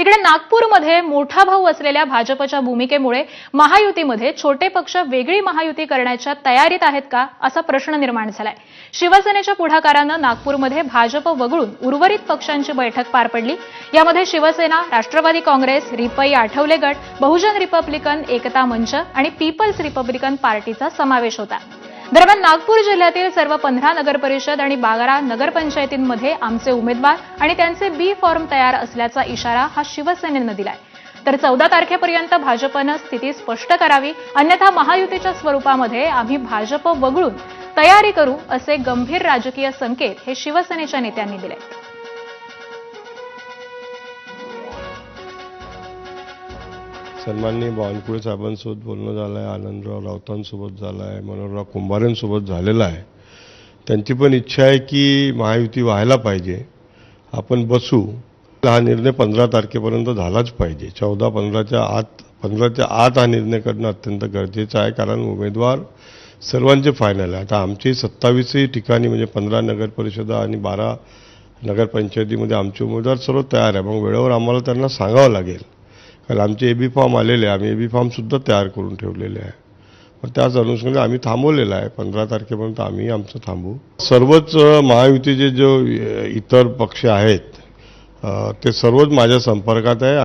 तिकडे नागपूरमध्ये मोठा भाऊ असलेल्या भाजपच्या भूमिकेमुळे महायुतीमध्ये छोटे पक्ष वेगळी महायुती करण्याच्या तयारीत आहेत का असा प्रश्न निर्माण झालाय. शिवसेनेच्या पुढाकारानं नागपूरमध्ये भाजप वगळून उर्वरित पक्षांची बैठक पार पडली. यामध्ये शिवसेना राष्ट्रवादी काँग्रेस रिपई आठवले गट बहुजन रिपब्लिकन एकता मंच आणि पीपल्स रिपब्लिकन पार्टीचा समावेश होता. दरम्यान नागपूर जिल्ह्यातील सर्व पंधरा नगरपरिषद आणि बारा नगरपंचायतींमध्ये आमचे उमेदवार आणि त्यांचे बी फॉर्म तयार असल्याचा इशारा हा शिवसेनेनं दिलाय. तर चौदा तारखेपर्यंत भाजपनं स्थिती स्पष्ट करावी अन्यथा महायुतीच्या स्वरूपामध्ये आम्ही भाजप वगळून तयारी करू असे गंभीर राजकीय संकेत हे शिवसेनेच्या नेत्यांनी दिले सन्माननीय बावनकुळे साहेबांसोबत बोलणं झालं आहे आनंदराव राऊतांसोबत झालं आहे मनोहरराव कुंभारेंसोबत झालेलं आहे. त्यांची पण इच्छा आहे की महायुती व्हायला पाहिजे. आपण बसू. हा निर्णय पंधरा तारखेपर्यंत झालाच पाहिजे. चौदा पंधराच्या आत पंधराच्या आत हा निर्णय करणं अत्यंत गरजेचं आहे कारण उमेदवार सर्वांचे फायनल आहे. आता आमची सत्तावीसही ठिकाणी म्हणजे पंधरा नगरपरिषदा आणि बारा नगरपंचायतीमध्ये आमचे उमेदवार सर्व तयार आहे. मग वेळेवर आम्हाला त्यांना सांगावं लागेल. कारण आमचे बी फॉर्म आलेले आहे. आम्ही ए बी फॉर्मसुद्धा तयार करून ठेवलेले आहे. मग त्याच अनुषंगाने आम्ही थांबवलेलं आहे. पंधरा तारखेपर्यंत आम्ही आमचं थांबू. सर्वच महायुतीचे जो इतर पक्ष आहेत ते सर्वच माझ्या संपर्कात आहे.